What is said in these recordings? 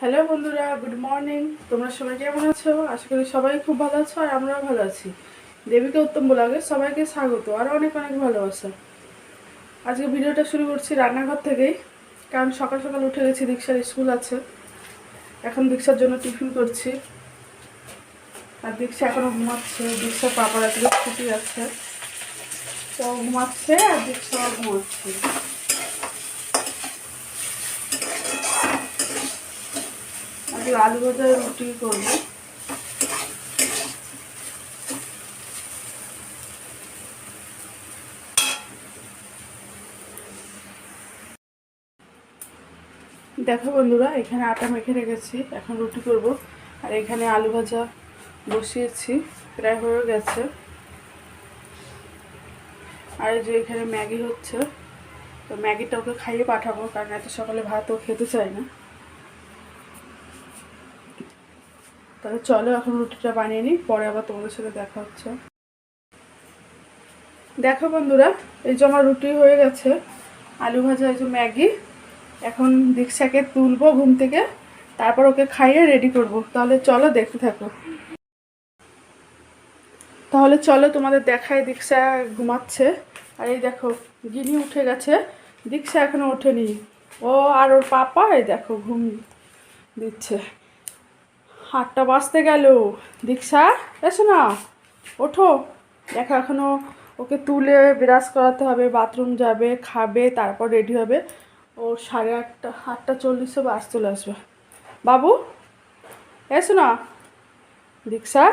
Hello বন্ধুরা good morning তোমরা সবাই কেমন আছো? আশা করি সবাই খুব ভালো আছো আর আমরাও ভালো আছি। দেবীকে উত্তম বলাগে সবাইকে স্বাগত আর অনেক অনেক ভালোবাসা। আজকে ভিডিওটা শুরু করছি রান্নাঘর থেকেই, কারণ সকাল সকাল উঠে গেছি, দীক্ষার স্কুল আছে। এখন দীক্ষার জন্য টিফিন করছি। আর দীক্ষা এখনও ঘুমাচ্ছে দীক্ষার পাপার আজকে ছুটি আছে। তো ঘুমাচ্ছে আর দীক্ষা ঘুমাচ্ছে। আজকে আলু ভাজা রুটি করব। দেখো বন্ধুরা, এখানে আটা মেখে রেখেছি, এখন রুটি করব। আর এখানে আলু ভাজা বসিয়েছি, প্রায় হয়ে গেছে। আর যে এখানে ম্যাগি হচ্ছে, তো ম্যাগিটা ওকে খাইয়ে পাঠাবো, কারণ এত সকালে ভাত ও খেতে চায় না। তাহলে চলো এখন রুটিটা বানিয়ে নিই, পরে আবার তোমাদের সাথে দেখা হচ্ছে। দেখো বন্ধুরা, এই যে আমার রুটি হয়ে গেছে, আলু ভাজা, এই যে ম্যাগি। এখন দীক্ষাকে তুলবো ঘুম থেকে, তারপর ওকে খাইয়ে রেডি করব। তাহলে চলো দেখতে থাকো। তাহলে চলো তোমাদের দেখায় দীক্ষা ঘুমাচ্ছে। আর এই দেখো, গিনি উঠে গেছে। দীক্ষা এখনও ওঠেনি। ও আর ওর পাপা, এই দেখো, ঘুম দিচ্ছে। আটটা বাজতে গেল। দীক্ষা এসো না ওঠো। দেখো, এখনও ওকে তুলে ব্রাশ করাতে হবে, বাথরুম যাবে, খাবে, তারপর রেডি হবে। ও সাড়ে আটটা আটটা চল্লিশে বাস চলে আসবে। বাবু এসো না দীক্ষা।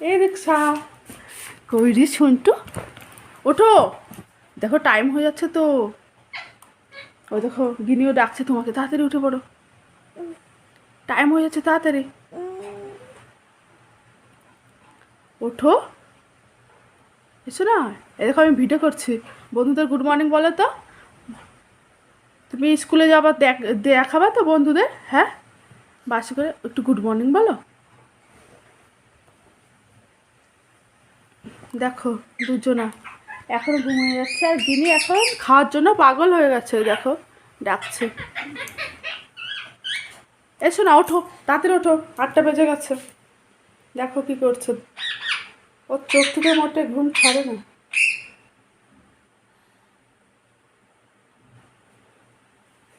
এই দীক্ষা। কই রে শুনটু ওঠো। দেখো টাইম হয়ে যাচ্ছে তো। ও দেখো, গিনিও ডাকছে তোমাকে, তাড়াতাড়ি উঠে পড়ো। টাইম হয়ে যাচ্ছে তাড়াতাড়ি। ওঠো। এসো না এ দেখো আমি ভিডিও করছি। বন্ধুদের গুড মর্নিং বলো তো। তুমি স্কুলে দেখ দেখাবা তো বন্ধুদের হ্যাঁ? বাসি করে একটু গুড মর্নিং বলো। দেখো, দুজনা এখন ঘুমিয়ে যাচ্ছে আর গিনি এখন খাওয়ার জন্য পাগল হয়ে গেছে, দেখো, ডাকছে। এসো না ওঠো, তাড়াতাড়ি ওঠো, আটটা বেজে গেছে। দেখো কি করছে। ওর চোখ থেকে মোটে ঘুম ছাড়ে না।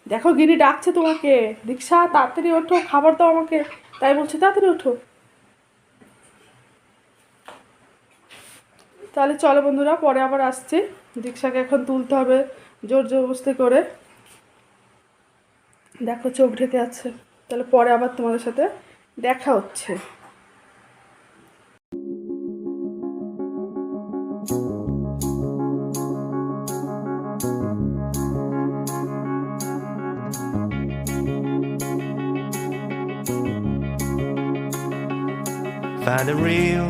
দেখো, গিনি ডাকছে তোমাকে। দীক্ষা, তাড়াতাড়ি ওঠো, খাবার দাও আমাকে। তাই বলছে, তাড়াতাড়ি ওঠো। তাহলে চলো বন্ধুরা, পরে আবার আসছি। দীক্ষাকে এখন তুলতে হবে, জোর জবরদস্তি করে। দেখো, চোখ ঢেকে আছে। তাহলে পরে আবার তোমাদের সাথে দেখা হচ্ছে Find the real,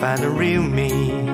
find the real me.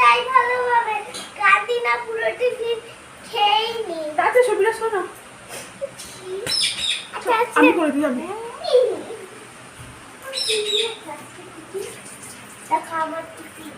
যাই ভালোভাবে। কাঁদি না পুরো টিফিন খেয়েই নি। তাতে শোনো আচ্ছা আমি করে দিই আমি। দেখো আমার টিফিন।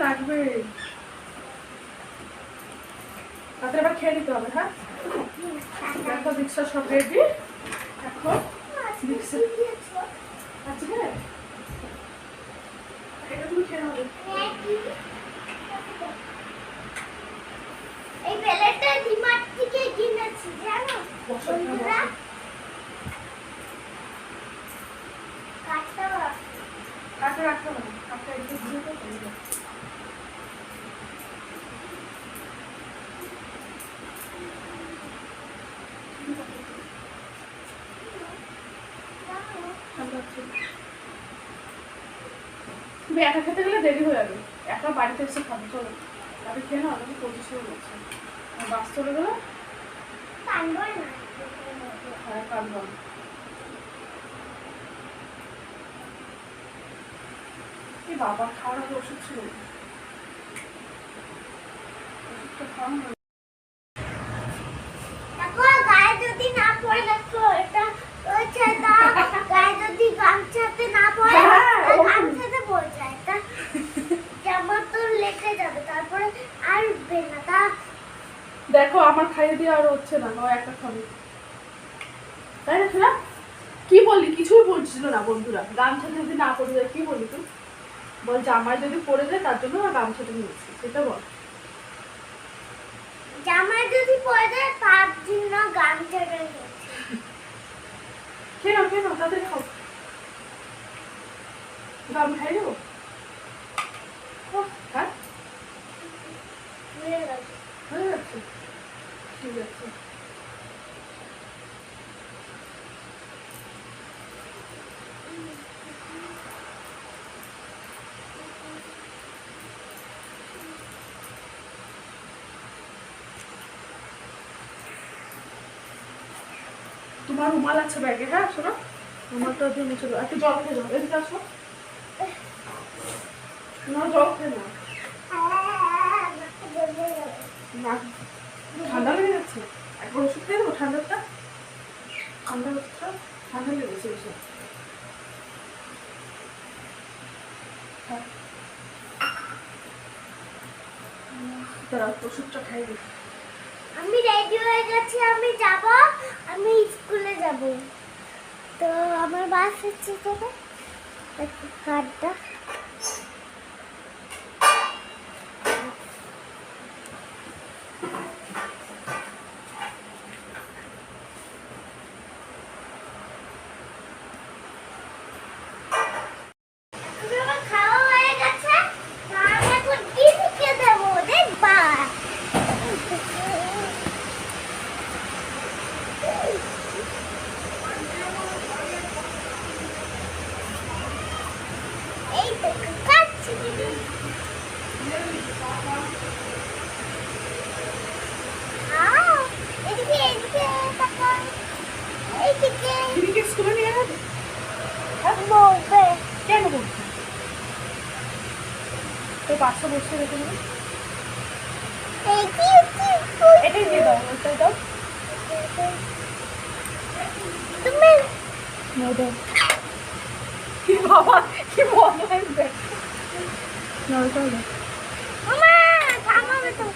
লাগবে। তাদের আবার খেয়ে নিতে হবে হ্যাঁ? দেখো সব রেডি আচ্ছা, হ্যাঁ। এটা হ্যাঁ, কাটতে কাটতে রাখতে কাটতে দিয়ে ছোটগুলো হ্যাঁ, বাবা খাওয়ার ওষুধ ছিল। ওষুধটা খাওয়া হচ্ছে না ও একটা খাবে তাই না শোনা কি বললি? কিছুই বলছিল না বন্ধুরা। গামছা যদি না পড়ে যায় কি বললি তুই? বল জামাই যদি পড়ে যায় তার জন্য আর গামছাটা নিয়েছি সেটা বল। জামায় যদি পড়ে যায় তার জন্য গামছাটা। কেন কেন? তাদের খাও। গাম খাই দেবো? হ্যাঁ। হয়ে। হয়ে যাচ্ছে ঠিক আছে। তোমার রুমাল আছে ব্যাগে হ্যাঁ শোনো। রুমালটা দিয়ে দাও। একটু জল খেয়ে এদিকে আসো। না, জল খেয়ে নাও না ঠান্ডা লেগে যাচ্ছে ঠান্ডাটা ঠান্ডা আমি রেডি হয়ে গেছি, আমি যাব, আমি স্কুলে যাব। তো আমার বাস হচ্ছে তবে কার্ডটা তুমি আমার খাওয়া হয়ে গেছে আমি এখন কি লিখে দেবো দেখবা এই দেখো কাচ্ছি আও, এদিকে এদিকে তাকাও। এইদিকে দিদিকে স্কুলে নিয়ে যাবে বলবে কেন বলছো বাচ্চা বসে রেখে দেবে এটাই দিয়ে দাও ওইটাই দাও। কি বাবা কি মজা লাগবে না ওইটাও দাও। মামা এটা?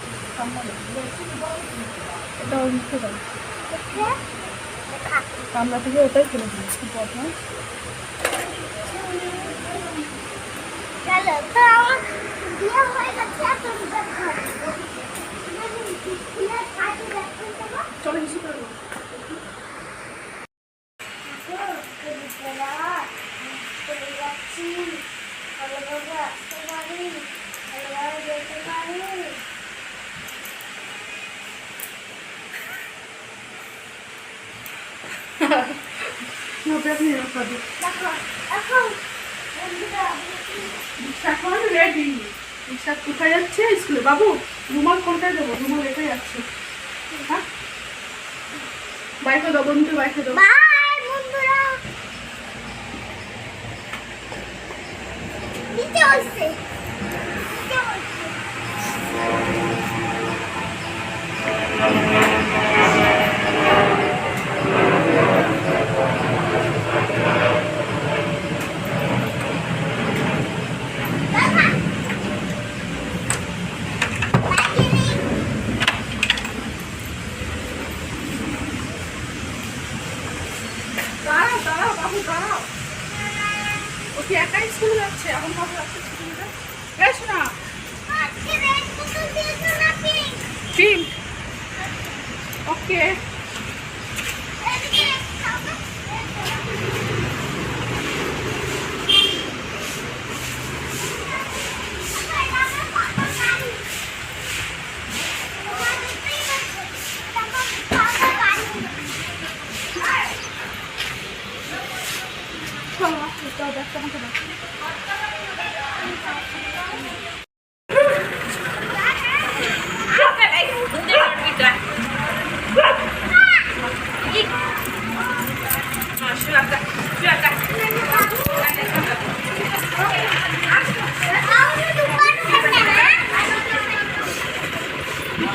দেখা। কামলা থেকে ওটাই ফেলে কি বদমাস চলো তো আমার বিয়ে হয়ে গেছে এখন দেখো বিয়ে কাজে দেখুন তো চলো হিসু করে দাও চলে যাচ্ছি ভালোভাবে আসতে পারি ভালোভাবে যেতে পারি না ব্যাগ নিয়ে রাখা দিই দেখো এখন বন্ধুরা রিক্সা এখন রেডি কোথায় যাচ্ছে? স্কুলে বাবু, রুমাল কোনটায় দেবো? রুমাল এটাই যাচ্ছে হ্যাঁ? বাইকে বন্ধুকে বাইকে বাই, বন্ধুরা। নিচে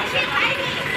我是白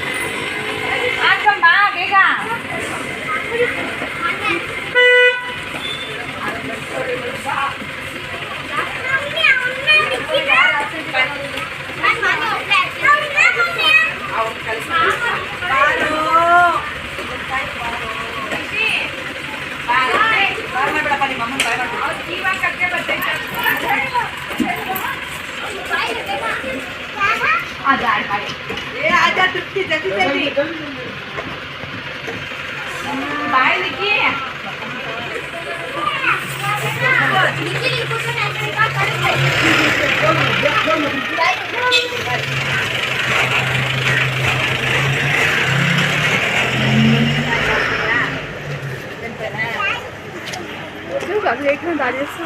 ঠিক আছে এখানে দাঁড়িয়েছে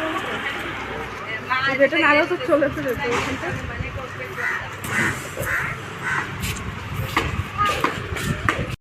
এটা নাহলে তো চলে ফেলে তো ওখানটা